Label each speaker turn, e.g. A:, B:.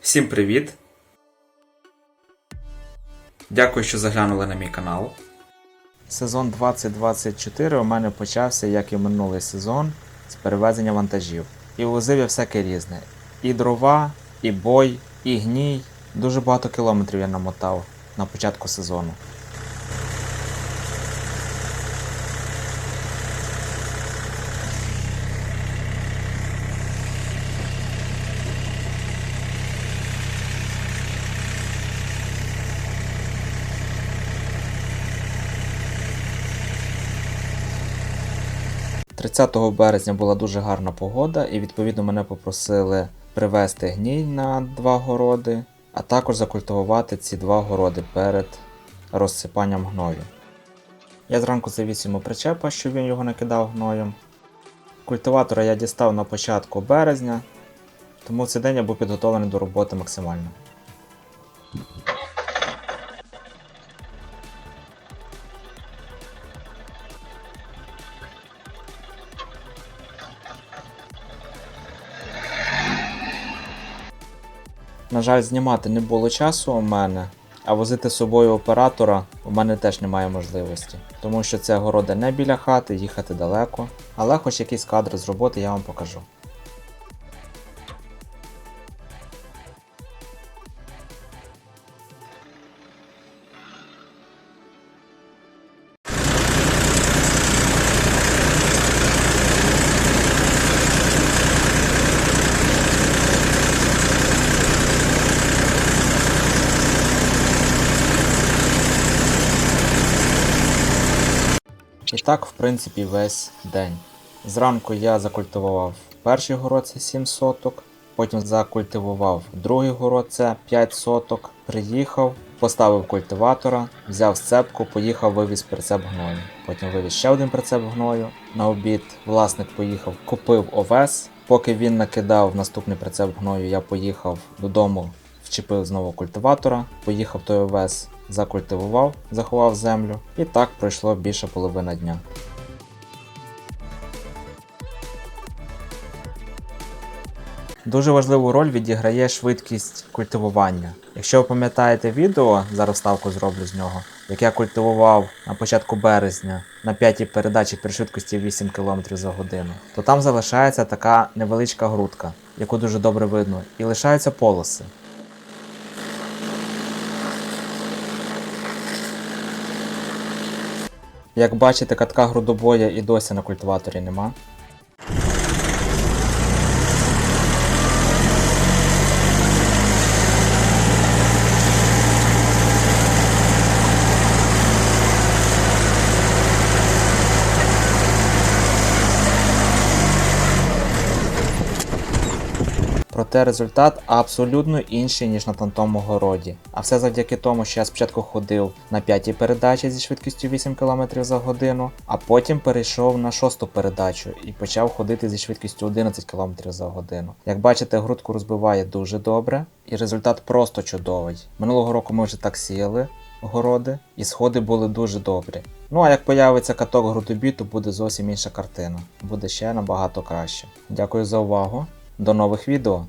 A: Всім привіт! Дякую, що заглянули на мій канал.
B: Сезон 2024 у мене почався, як і минулий сезон, з перевезення вантажів. І возив я всяке різне. І дрова, і бой, і гній. Дуже багато кілометрів я намотав на початку сезону. – 30 березня була дуже гарна погода, і відповідно мене попросили привезти гній на два городи, а також закультивувати ці два городи перед розсипанням гною. Я зранку завіз йому причепа, щоб він його накидав гноєм. Культиватора я дістав на початку березня, тому цей день я був підготовлений до роботи максимально. На жаль, знімати не було часу у мене, а возити з собою оператора у мене теж немає можливості, тому що це городи не біля хати, їхати далеко, але хоч якийсь кадр з роботи я вам покажу. І так, в принципі, весь день. Зранку я закультивував перший город, це 7 соток. Потім закультивував другий город, це 5 соток. Приїхав, поставив культиватора, взяв сцепку, поїхав, вивіз прицеп гною. Потім вивіз ще один прицеп гною. На обід власник поїхав, купив овес. Поки він накидав наступний прицеп гною, я поїхав додому, вчепив знову культиватора, поїхав той овес, закультивував, заховав землю, і так пройшло більше половини дня. Дуже важливу роль відіграє швидкість культивування. Якщо ви пам'ятаєте відео, зараз ставку зроблю з нього, як я культивував на початку березня на п'ятій передачі при швидкості 8 км за годину, то там залишається така невеличка грудка, яку дуже добре видно, і лишаються полоси. Як бачите, катка грудобоя і досі на культиваторі нема. Проте результат абсолютно інший, ніж на тантому городі. А все завдяки тому, що я спочатку ходив на п'ятій передачі зі швидкістю 8 км за годину, а потім перейшов на шосту передачу і почав ходити зі швидкістю 11 км за годину. Як бачите, грудку розбиває дуже добре, і результат просто чудовий. Минулого року ми вже так сіяли городи, і сходи були дуже добрі. Ну а як появиться каток грудобі, то буде зовсім інша картина. Буде ще набагато краще. Дякую за увагу. До нових відео!